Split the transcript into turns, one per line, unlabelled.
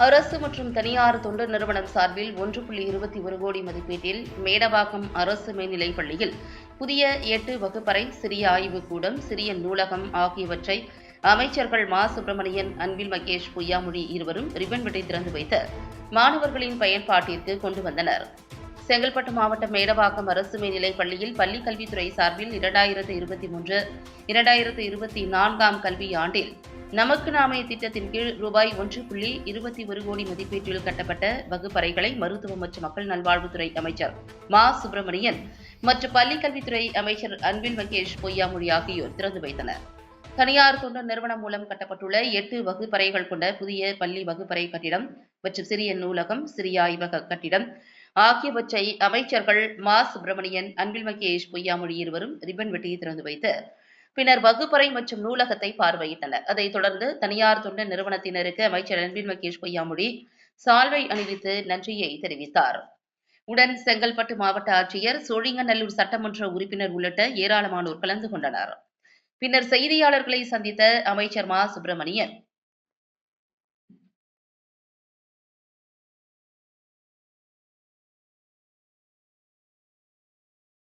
அரசு மற்றும் தனியார் தொண்டு நிறுவனம் சார்பில் ஒன்று புள்ளி இருபத்தி ஒரு கோடி மதிப்பீட்டில் மேடவாக்கம் அரசு மேல்நிலைப் பள்ளியில் புதிய எட்டு வகுப்பறை சிறிய ஆய்வுக்கூடம் சிறிய நூலகம் ஆகியவற்றை அமைச்சர்கள் மா. சுப்பிரமணியன் அன்பில் மகேஷ் பொய்யாமொழி இருவரும் ரிப்பன் வெட்டி திறந்து வைத்து மாணவர்களின் பயன்பாட்டிற்கு கொண்டு வந்தனர். செங்கல்பட்டு மாவட்டம் மேடவாக்கம் அரசு மேல்நிலைப் பள்ளியில் பள்ளிக் கல்வித்துறை சார்பில் இரண்டாயிரத்து இருபத்தி மூன்று இரண்டாயிரத்து இருபத்தி நான்காம் கல்வியாண்டில் நமக்கு நாமே திட்டத்தின் கீழ் ரூபாய் ஒன்று புள்ளி இருபத்தி ஒரு கோடி மதிப்பீட்டில் கட்டப்பட்ட வகுப்பறைகளை மருத்துவம் மற்றும் மக்கள் நல்வாழ்வுத்துறை அமைச்சர் மா. சுப்பிரமணியன் மற்றும் பள்ளிக்கல்வித்துறை அமைச்சர் அன்பில் மகேஷ் பொய்யாமொழி ஆகியோர் திறந்து வைத்தனர். தனியார் தொண்டு நிறுவனம் மூலம் கட்டப்பட்டுள்ள எட்டு வகுப்பறைகள் கொண்ட புதிய பள்ளி வகுப்பறை கட்டிடம் மற்றும் சிறிய நூலகம் சிறிய ஆய்வக கட்டிடம் ஆகியவற்றை அமைச்சர்கள் மா. சுப்பிரமணியன் அன்பில் மகேஷ் பொய்யாமொழி இருவரும் ரிப்பன் வெட்டி திறந்து வைத்து பின்னர் வகுப்பறை மற்றும் நூலகத்தை பார்வையிட்டனர். அதைத் தொடர்ந்து தனியார் தொண்டு நிறுவனத்தினருக்கு அமைச்சர் அன்பின் மகேஷ் பொய்யாமொழி சால்வை அணிவித்து நன்றியை தெரிவித்தார். உடன் செங்கல்பட்டு மாவட்ட ஆட்சியர் சோழிங்கநல்லூர் சட்டமன்ற உறுப்பினர் உள்ளிட்ட ஏராளமானோர் கலந்து கொண்டனர். பின்னர் செய்தியாளர்களை சந்தித்த அமைச்சர் மா. சுப்பிரமணியன்